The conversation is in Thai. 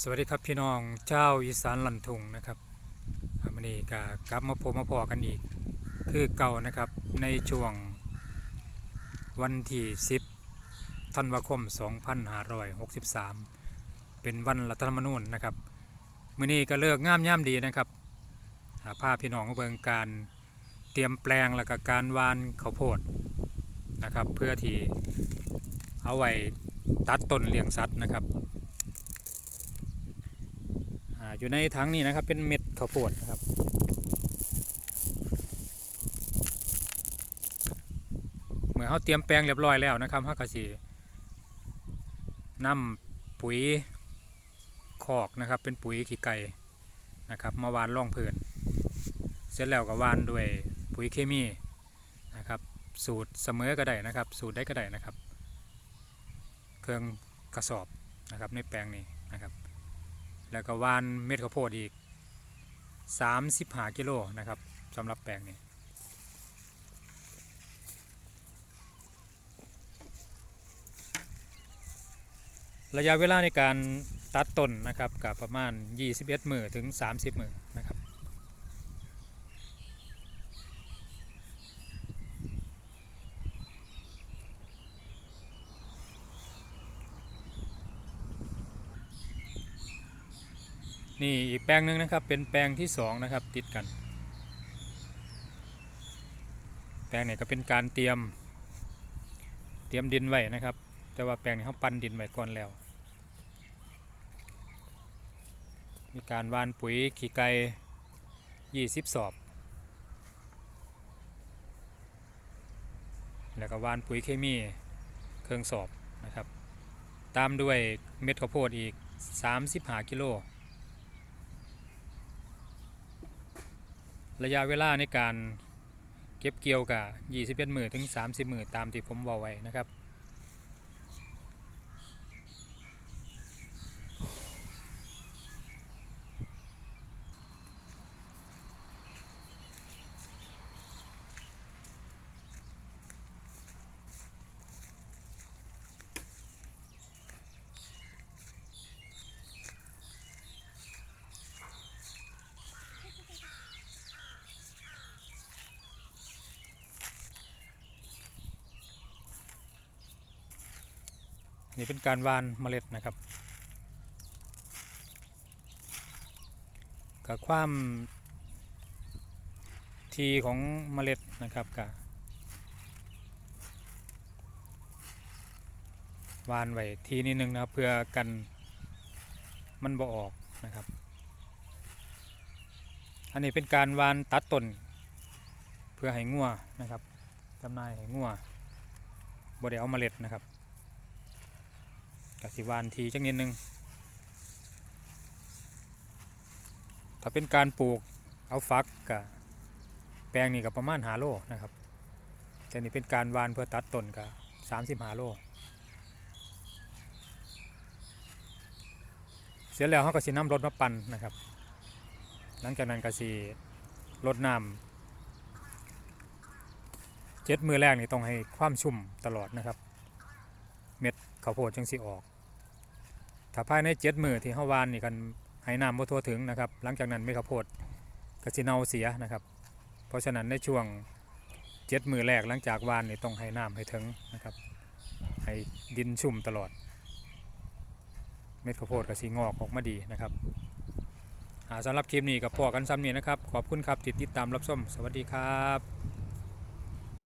สวัสดีครับพี่น้องเจ้าอีสานลันทุงนะครับอ่าวันนี้ก็กลับมาพบมาพอกันอีก คือเก่านะครับในช่วงวันที่ 10ธันวาคม 2563 เป็นวันรัฐธรรมนูญนะครับมื้อนี้ก็เลิกงามย่ามดีนะครับอ่าพาพี่น้องเบิงการเตรียมแปลงแล้วก็การวานข้าวโพดนะครับ เพื่อที่เอาไว้ตัดต้นเลี้ยงสัตว์นะครับ อยู่ในถังนี้นะครับ เป็นเม็ดข้าวโพดนะครับเมื่อเขาเตรียมแปลงเรียบร้อยแล้วนะครับเขาก็สินำปุ๋ยคอกนะครับ เป็นปุ๋ยขี้ไก่นะครับ มาวานร่องพื้นเสร็จแล้วก็วานด้วยปุ๋ยเคมีนะครับ สูตรเสมอก็ได้นะครับ สูตรได้ก็ได้นะครับ เครื่องกระสอบนะครับในแปลงนี้นะครับ แล้วก็วานเม็ดข้าวโพดอีก35กิโลนะครับสำหรับแปลงนี้ระยะเวลาในการตัดต้นนะครับกับประมาณ 21 มือถึง 30 มือนะครับ นี่อีกแปลงหนึ่งนะครับ เป็นแปลงที่2นะครับติดกัน แปลงนี้ก็เป็นการเตรียม เตรียมดินไว้นะครับ แต่ว่าแปลงนี้เขาปั้นดินไว้ก่อนแล้ว มีการวานปุ๋ยขี้ไก่20สอบ แล้วก็วานปุ๋ยเคมีเครื่องสอบนะครับ ตามด้วยเม็ดข้าวโพดอีก 35 กิโล ระยะเวลาในการเก็บเกี่ยวกับ21 มือถึง 30 มือตามที่ผมบอกไว้นะครับ นี่เป็นการวานเมล็ดนะครับกับความทีของเมล็ดนะครับกับวานไว้ทีนิดนึงนะครับเพื่อกันมันบ่ออกนะครับ อันนี้เป็นการวานตัดต้นเพื่อให้งัวนะครับจำนายให้งัวบ่ได้เอาเมล็ดนะครับ กสิวานทีจังนิดนึง ถ้าเป็นการปลูกเอาฟักกับแปลงนี่กับประมาณหาโลนะครับ แต่นี่เป็นการวานเพื่อตัดต้นกับสามสิบหาโล เสร็จแล้วเขาก็สิน้ำรถมาปั่นนะครับ หลังจากนั้นก็สิรดน้ำเจ็ดมือแรกนี่ต้องให้ความชุ่มตลอดนะครับ เม็ดข้าวโพดจังสิออก ถ้าภายในเจ็ดมือที่เฮาวานนี่กันให้น้ำบ่ทั่วถึงนะครับ หลังจากนั้นเม็ดข้าวโพดก็สิเนาเสียนะครับ เพราะฉะนั้นในช่วงเจ็ดมือแรกหลังจากวานนี่ต้องให้น้ำให้ถึงนะครับ ให้ดินชุ่มตลอด เม็ดข้าวโพดก็สิงอกออกมาดีนะครับสำหรับคลิปนี้กับพอกันซ้ำนี้นะครับ ขอบคุณครับที่ติดตามรับชมสวัสดีครับ